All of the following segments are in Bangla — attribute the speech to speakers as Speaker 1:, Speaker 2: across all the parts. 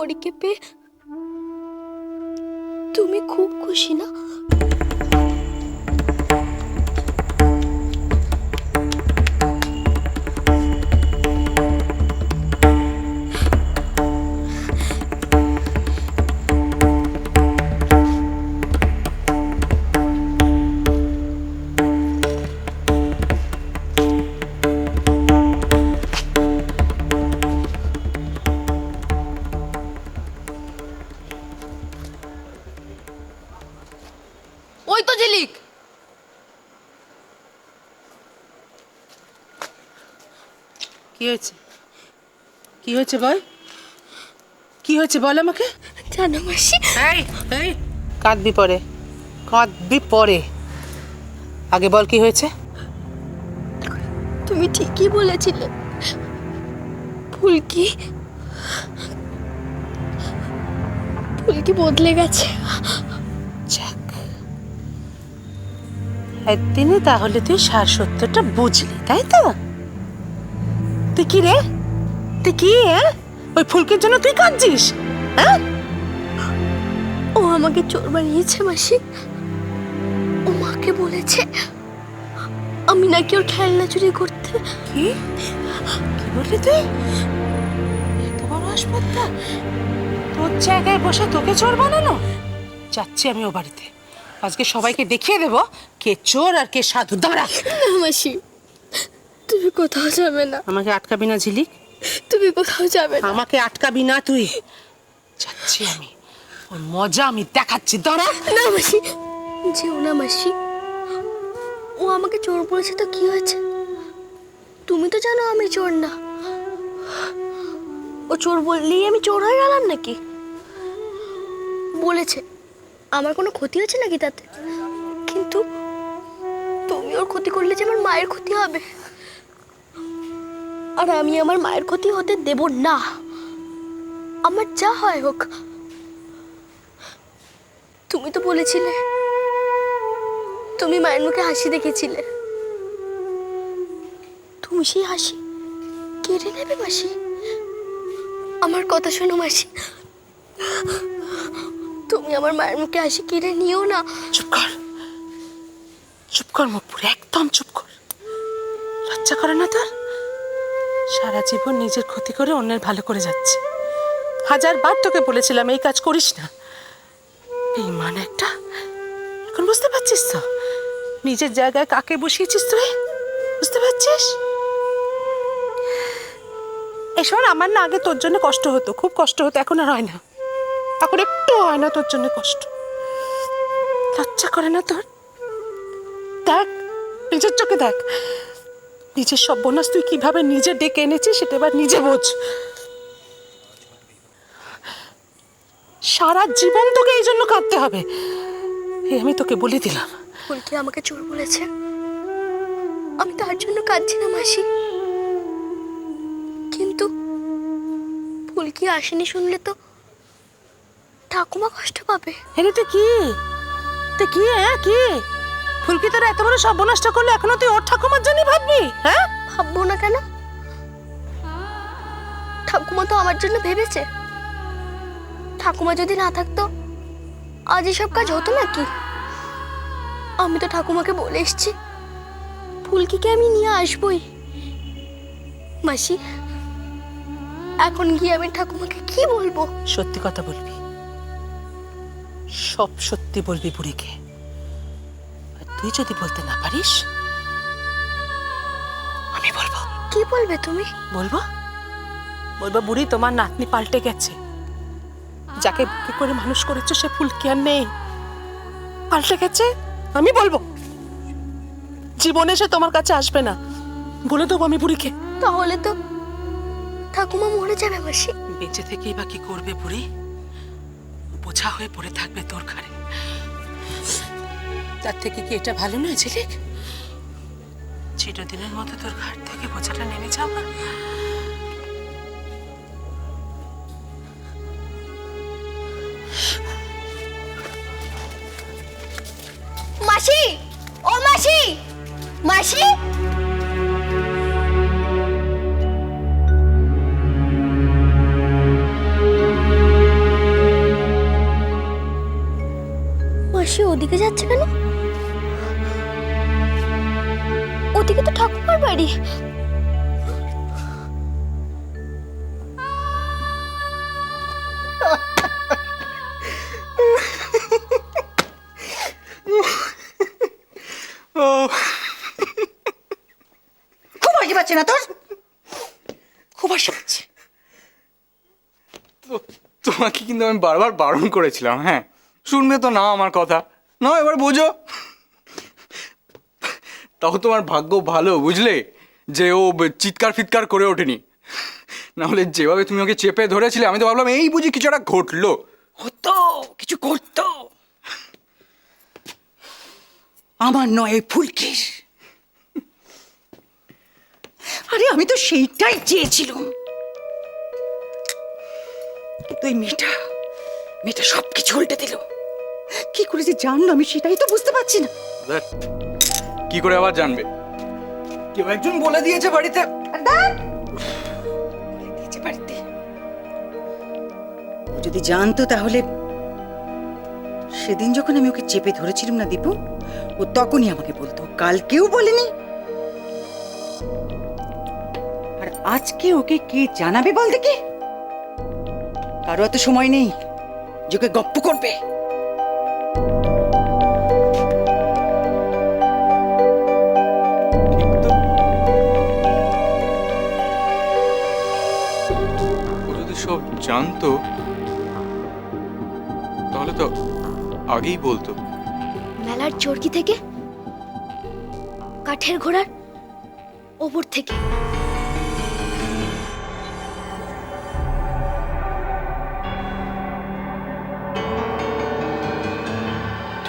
Speaker 1: আমাকে পেয়ে তুমি খুব খুশি না?
Speaker 2: কি হয়েছে? কি হয়েছে বল? কি হয়েছে বল আমাকে?
Speaker 1: জানো মাসি।
Speaker 2: এই এই কাঁদবি পরে কাঁদবি পরে। আগে বল কি হয়েছে?
Speaker 1: তুমি ঠিকই বলেছিলে। ফুলকি ফুলকি বদলে গেছে?
Speaker 2: যাক। একদিনে তাহলে তুই সার সত্যটা বুঝলি তাই তো? তুই কি রে? তুই কি হ্যাঁ? ওই ফুলকির জন্য তুই কাঁদছিস হ্যাঁ?
Speaker 1: ও আমাকে চোর বানিয়েছে মাসি। ও মাকে বলেছে আমি নাকি ওর খেলনা চুরি করতে।
Speaker 2: কি? কি বললি তুই? বড় হাসপাতাল। তোর জায়গায় বসে তোকে চোর বানানো? যাচ্ছি আমি ও বাড়িতে। আজকে সবাইকে দেখিয়ে দেব কে চোর আর কে সাধু। দাঁড়া।
Speaker 1: মাসি। তুমি কোথাও যাবে না।
Speaker 2: আমাকে আটকাবি না ঝিলিক
Speaker 1: তুমি কোথাও যাবে না।
Speaker 2: আমাকে আটকাবি না তুই। যাচ্ছি আমি। ওর মজা আমি দেখাচ্ছি দাঁড়া।
Speaker 1: না মাসি। যেও না মাসি। ও আমাকে চোর বলেছে তো কি হয়েছে? তুমি তো জানো আমি চোর না। ও চোর বললেই আমি চোর হয়ে গেলাম নাকি? বলেছে আমার কোনো ক্ষতি হয়েছে নাকি তাতে? কিন্তু তুমি ওর ক্ষতি করলে যে আমার মায়ের ক্ষতি হবে। আর আমি আমার মায়ের ক্ষতি হতে দেব না। আমার যা হয় হোক। তুমি তো বলেছিলে, তুমি মায়ের মুখে হাসি দেখেছিলে। তুমি সেই হাসি কেড়ে নেবে মাসি? আমার কথা শোনো মাসি। তুমি আমার মায়ের মুখে হাসি কেড়ে নিও না।
Speaker 2: চুপ কর। চুপ কর, মুখ একদম চুপ কর। লজ্জা করে না তোর? সারা জীবন নিজের ক্ষতি করে অন্যের ভালো করে যাচ্ছে। হাজার বার তোকে বলেছিলাম, এই কাজ করিস না। এই মানে একটা। এখন বুঝতে পারছিস তো? নিজের জায়গায় কাকে বসিয়েছিস তুই? বুঝতে পারছিস? এসব আমার না আগে তোর জন্য কষ্ট হতো, খুব কষ্ট হতো, এখন আর হয় না। এখন একটু হয় না তোর জন্য কষ্ট। লজ্জা করে না তোর? দেখ, নিজের চোখে দেখ। নিজের সব বোনাস তুই কীভাবে নিজে ডেকে এনেছিস সেটা এবার নিজে বোঝ। সারা জীবন তোকে এই জন্য কাঁদতে হবে। আমি তোকে বলে দিলাম।
Speaker 1: ফুলকি আমাকে চোর বলেছে। আমি তার জন্য কাঁদছি না মাসি। কিন্তু ফুলকি আসেনি শুনলে তো ঠাকুমা কষ্ট পাবে।
Speaker 2: তুই কি? কি হ্যাঁ কি? ফুলকি তোর এত বড় সর্বনষ্ট করলে এখনও তুই ওর ঠাকুমার জন্য ভাববি হ্যাঁ?
Speaker 1: ভাববো না কেন? ঠাকুমা তো আমার জন্য ভেবেছে। ঠাকুমা যদি না থাকতো আজ এসব কাজ হতো নাকি? আমি তো ঠাকুমাকে বলে এসছি ফুলকিকে আমি নিয়ে আসবই। মাসি এখন গিয়ে আমি ঠাকুমাকে কি বলব?
Speaker 2: সত্যি কথা বলবি। সব সত্যি বলবি বুড়িকে। তুই যদি বলতে না পারিস আমি বলব।
Speaker 1: কি বলবে তুমি?
Speaker 2: বলব? বলব বুড়ি তোমার নাতনি পাল্টে গেছে। যাকে কি করে মানুষ করেছ সে ফুল কি আর নেই পাল্টে গেছে আমি বলব। জীবনে সে তোমার কাছে আসবে না। বলে দেবো আমি বুড়িকে।
Speaker 1: তাহলে তো ঠাকুমা মরে যাবে মাসি।
Speaker 2: বেঁচে থেকেই বা কি করবে বুড়ি? বোঝা হয়ে পড়ে থাকবে তোর ঘাড়ে। তার থেকে কি এটা ভালো নয় ঝিলিক? চিরদিনের মতো তোর ঘাট থেকে বোঝাটা নেমে যাওয়া
Speaker 1: মাসি! ও মাসি! মাসি! মাসি ওদিকে যাচ্ছে কেন?
Speaker 3: কিন্তু আমি বারবার বারণ করেছিলাম হ্যাঁ। শুনবে তো না আমার কথা। না এবার বোঝো। তাও তোমার ভাগ্য ভালো, বুঝলে? যে ও চিৎকার ফিৎকার করে ওঠেনি। নাহলে যেভাবে তুমি ওকে চেপে ধরেছিলে, আমি তো ভাবলাম এই বুঝি কিছু একটা ঘটলো।
Speaker 4: হতো, কিছু করতো আমার নয় ওই ফুলকির। আরে আমি তো সেইটাই চেয়েছিলাম। কিন্তু এই মেয়েটা মেয়েটা সব কিছু উল্টে দিল। কি করে যে জানলো আমি সেটাই তো বুঝতে পারছি না।
Speaker 3: কি করে আবার জানবে? কেউ একজন বলে দিয়েছে বাড়িতে।
Speaker 4: বলে দিয়েছে বাড়িতে। ও যদি জানতো তাহলে সেদিন যখন আমি ওকে চেপে ধরেছিলাম না দীপু ও তখনই আমাকে বলতো কালকেও বলেনি। আর আজকে ওকে কে জানাবে বল দেখি। কারও এত সময় নেই। যে গপ্প করবে।
Speaker 3: ও যদি সব জানতো তাহলে তো আগেই বলতো।
Speaker 1: মেলার চরকি থেকে? কাঠের ঘোড়ার ওপর থেকে?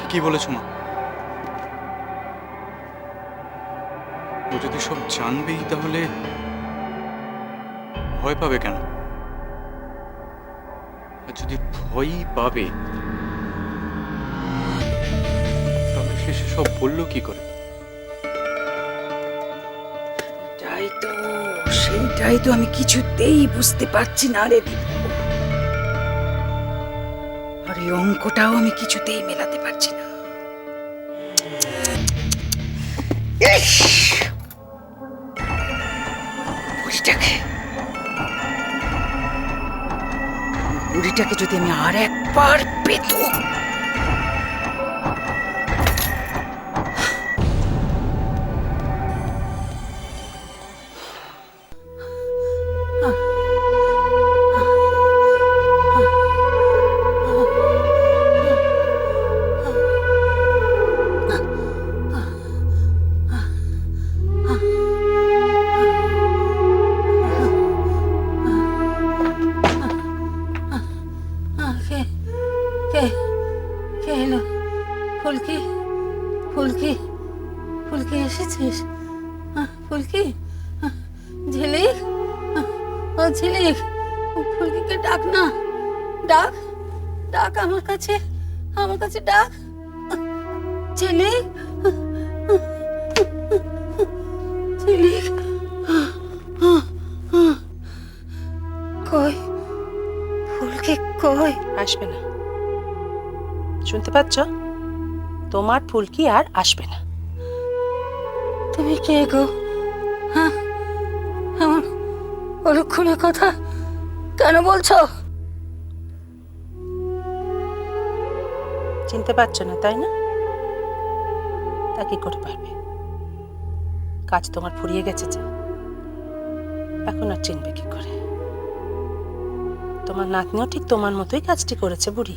Speaker 3: ঠিকই বলেছ মা? ও যদি সব জানবেই তাহলে ভয় পাবে কেন? আর যদি ভয়ই পাবে, তাহলে শেষে সব বলল কি করে?
Speaker 4: সেইটাই তো আমি কিছুতেই বুঝতে পারছি না রে দীপু। আর এই অঙ্কটাও আমি কিছুতেই মেলাতে পারছি না! বুড়িটাকে যদি আমি আর একবার পেতাম
Speaker 5: কাছে ডাক আহ, আহ। কই? ফুলকি কই?
Speaker 2: আসবে না। শুনতে পাচ্ছ? তোমার ফুলকি আর আসবে না।
Speaker 5: তুমি কে গো? হ্যাঁ? এমন অলক্ষণের কথা কেন বলছো?
Speaker 2: চিনতে পারছ না, তাই না? তা কি করে পারবে? কাজ তোমার ফুরিয়ে গেছে যে। এখন আর চিনবে কি করে? তোমার নাতনিও ঠিক তোমার মতোই কাজটি করেছে, বুড়ি।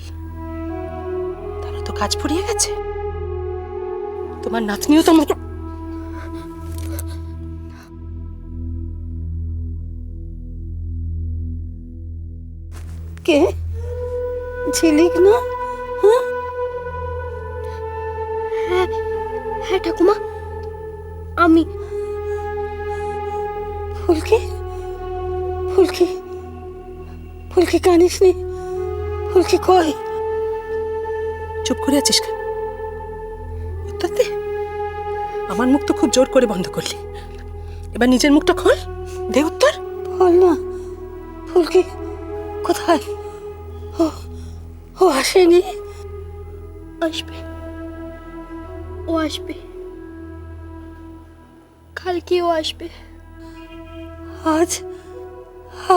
Speaker 2: তাহলে তো কাজ ফুরিয়ে গেছে। তোমার নাতনিও তোমার
Speaker 5: কে ঝিলিক না?
Speaker 1: ঠাকুমা আমি
Speaker 5: ফুলকি ফুলকি ফুলকি কানিস নি ফুলকি কই?
Speaker 2: চুপ করে আছিস কেন? দে আমার মুখ তো খুব জোর করে বন্ধ করলি। এবার নিজের মুখটা খোল দে উত্তর।
Speaker 5: বল না ফুলকি কোথায়? ও ও আসেনি।
Speaker 1: আসবে। ও আসবে। কালকে ও আসবে।
Speaker 5: আজ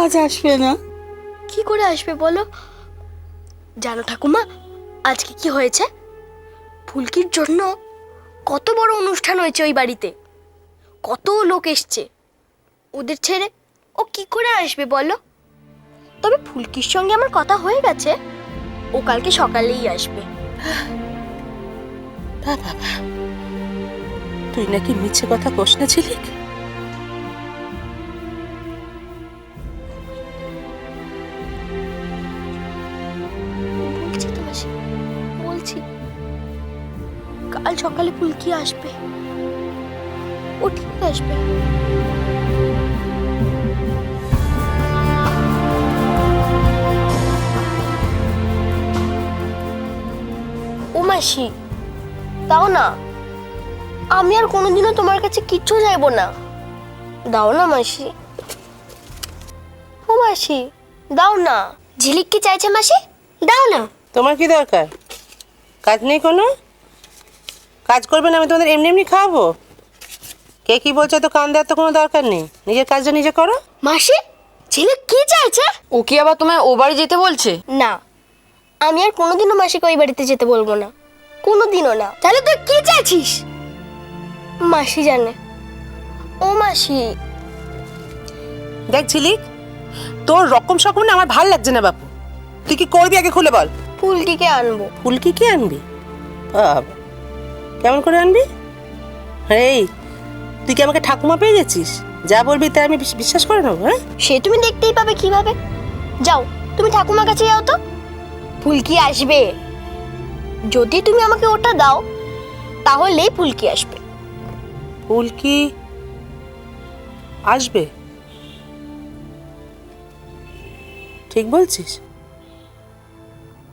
Speaker 5: আজ আসবে না।
Speaker 1: কি করে আসবে বলো? জানো ঠাকুমা আজকে কি হয়েছে? ফুলকির জন্য কত বড় অনুষ্ঠান হয়েছে ওই বাড়িতে। কত লোক এসছে। ওদের ছেড়ে ও কি করে আসবে বলো? তবে ফুলকির সঙ্গে আমার কথা হয়ে গেছে। ও কালকে সকালেই আসবে।
Speaker 2: বাবা তুই নাকি মিছে কথা কোষ না ঝিলিক
Speaker 1: তো মাসি, বলছি। কাল সকালে ফুলকি আসবে? ও ঠিক আসবে। ও মাসি, দাও না। আমি আর কোনোদিনও তোমার কাছে কিচ্ছু চাইব না। দাও না মাসি। ও মাসি দাও না। ঝিলিক কি চাইছে মাসি? দাও না।
Speaker 2: তোমার কি দরকার? কাজ নেই কোনো? কাজ করবে না আমি তোমাদের এমনি এমনি খাওয়াবো? কে কি বলছে তো কান দেওয়ার তো কোনো দরকার নেই? নিজের কাজটা নিজে করো।
Speaker 1: মাসি ঝিলিক কি চাইছে?
Speaker 6: ও কি আবার তোমায় ও বাড়ি যেতে বলছে?
Speaker 1: না। আমি আর কোনোদিনও মাসিকে ওই বাড়িতে যেতে বলব না। কোনোদিনও না। তাহলে তুই কি চাইছিস? মাসি জানে। ও মাসি।
Speaker 2: দেখ ঝিলিক তোর রকম সকম না আমার ভালো লাগছে না বাপু। তুই কি করবি আগে খুলে বল।
Speaker 1: ফুলকিকে আনব।
Speaker 2: ফুলকি কি আনবি? বাবা কেমন করে আনবি? এই তুই কি আমাকে ঠাকুমা পেয়ে গেছিস? যা বলবি তাই আমি বিশ- বিশ্বাস করে নেব হ্যাঁ?
Speaker 1: সে তুমি দেখতেই পাবে কীভাবে। যাও তুমি ঠাকুমার কাছে যাও তো। ফুলকি আসবে। যদি তুমি আমাকে ওটা দাও তাহলেই ফুলকি আসবে।
Speaker 2: ফুলকি আসবে ঠিক বলছিস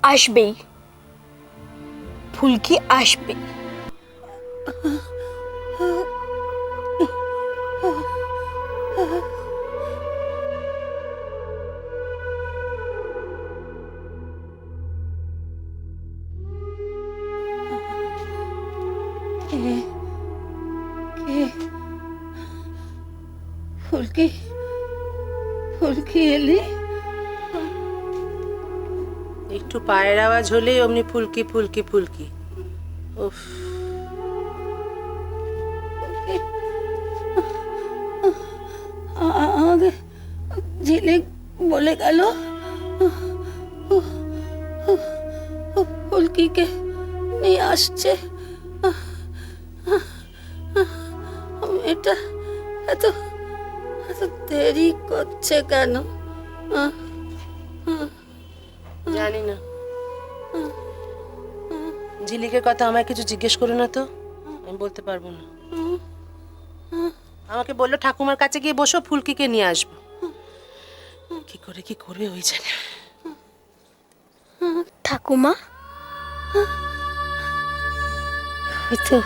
Speaker 1: আসবেই ফুলকি আসবে
Speaker 5: কে ফুলকি ফুলকি এলি।
Speaker 2: একটু পায়ের আওয়াজ হলেই অমনি ফুলকি ফুলকি ফুলকি। উফ।
Speaker 5: আমাকে ঝিলিক বলে গেল। ফুলকিকে নিয়ে আসছে। কেন?
Speaker 2: জানি না। ঝিলিকের কথা আমায় কিছু জিজ্ঞেস করো না তো। আমি বলতে পারব না। আমাকে বলল ঠাকুমার কাছে গিয়ে বসো ফুলকিকে নিয়ে আসব। কি করে কি করবে ওই জানে।
Speaker 1: ঠাকুমা?
Speaker 5: ওই তো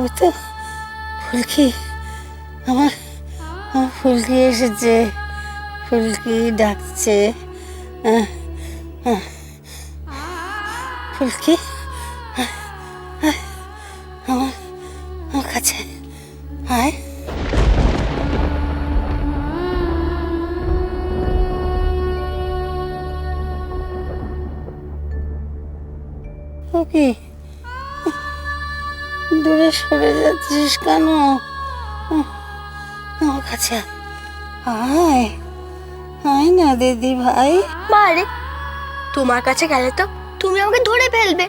Speaker 5: ওই তো ফুলকি আমার আমার ফুলকি এসেছে, ফুলকি ডাকছে। ফুলকি আমার আমার কাছে, আয় ও কি দূরে সরে যাচ্ছিস কেন কাছে আয় আয় না দিদি ভাই।
Speaker 1: মা তোমার কাছে গেলে তো তুমি আমাকে ধরে ফেলবে।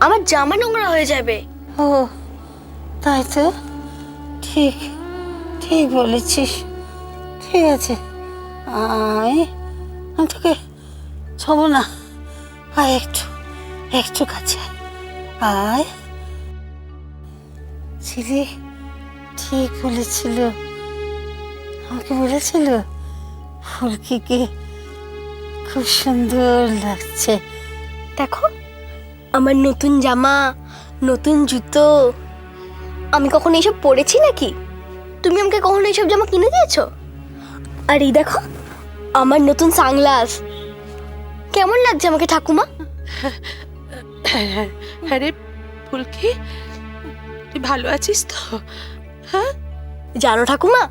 Speaker 1: আমার জামা নোংরা হয়ে যাবে।
Speaker 5: ও তাই তো? ঠিক ঠিক বলেছিস। ঠিক আছে। আয় আমি তোকে ছবো না। আয় একটু একটু কাছে। আয়। আয়। ছিলি ঠিক বলেছিল। আমাকে বলেছিল? ফুলকিকে খুব সুন্দর লাগছে।
Speaker 1: দেখো আমার নতুন জামা নতুন জুতো। আমি কখনো এইসব পরেছি নাকি? তুমি আমাকে কখনো এইসব জামা কিনে দিয়েছ? আর এই দেখো আমার নতুন সানগ্লাস। কেমন লাগছে আমাকে ঠাকুমা?
Speaker 2: আরে ফুলকি তুই ভালো আছিস তো? হ্যাঁ?
Speaker 1: জানো ঠাকুমা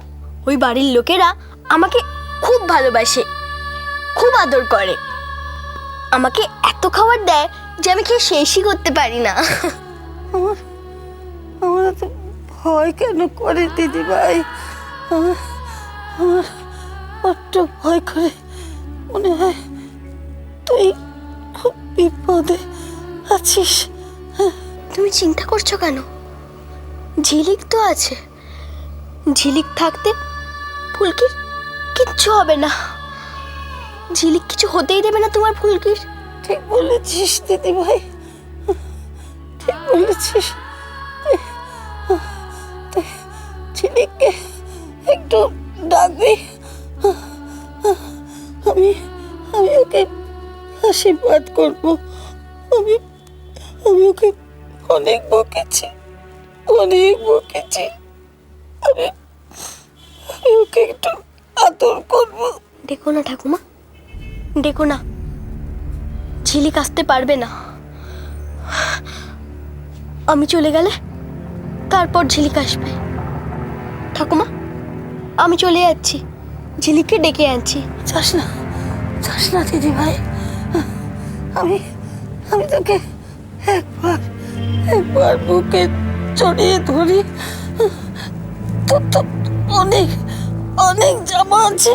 Speaker 1: ওই বাড়ির লোকেরা আমাকে খুব ভালোবাসে খুব আদর করে। আমাকে এত খাবার দেয় যে আমি খেয়ে শেষই করতে পারি না।
Speaker 5: আমার আমার এত ভয় কেন করে দিদি ভাই? আমার আমার বড্ড ভয় করে। মনে হয় তুই খুব বিপদে আছিস।
Speaker 1: তুমি চিন্তা করছ কেন? ঝিলিক তো আছে। ঝিলিক থাকতে ফুলকির? কিচ্ছু হবে না। ঝিলিক কিছু হতেই দেবে না তোমার ফুলকির।
Speaker 5: ঠিক বলেছিস দিদি ভাই ঠিক বলেছিস। ছেলেকে একটু ডাকবি আমি আমি ওকে আশীর্বাদ করব। আমি আমি ওকে অনেক বকেছি। অনেক বকেছি। আমি আমি একটু আদর করব।
Speaker 1: ডেকো না ঠাকুমা ডেকো না। ঝিলিক আসতে পারবে না। আমি চলে গেলে তারপর ঝিলিক আসবে। ঠাকুমা আমি চলে যাচ্ছি। ঝিলিককে ডেকে আনছি।
Speaker 5: যাস না যাস না দিদি ভাই। আমি আমি তোকে একবার একবার বুকে চড়িয়ে ধরি। তোর তো অনেক অনেক জামা আছে।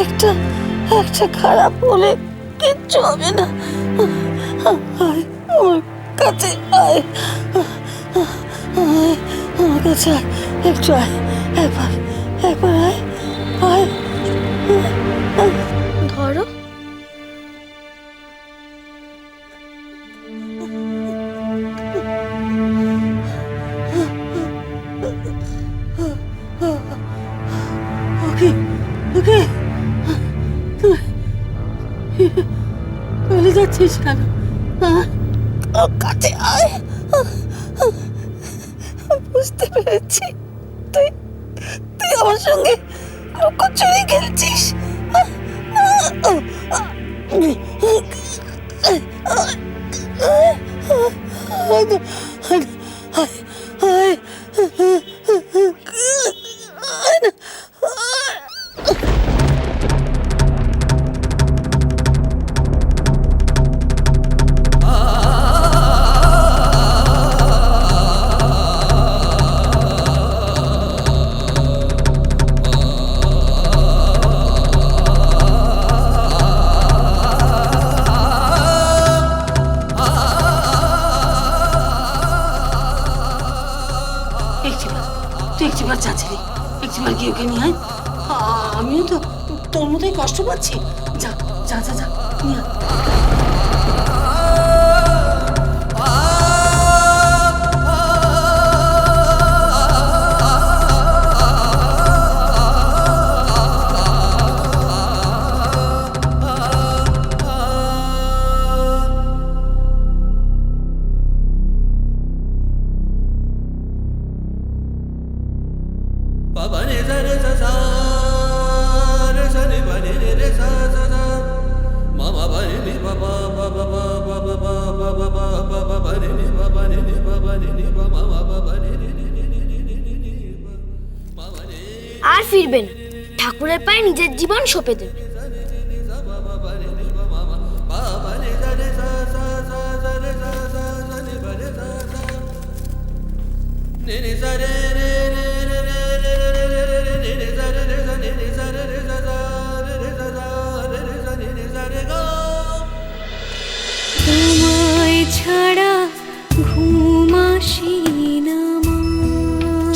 Speaker 5: একটা একটা খারাপ হলে কিচ্ছু হবে না। আমার কাছে আয়। আমার কাছে আয়। একটু আয়, একবার একবার আয়। What the? I, I, I, তোর মতোই কষ্ট পাচ্ছি? যা যা যা যা নিয়ে
Speaker 1: আর ফিরবে না ঠাকুরের পায়ে নিজের জীবন সঁপে দেবে
Speaker 7: ba ne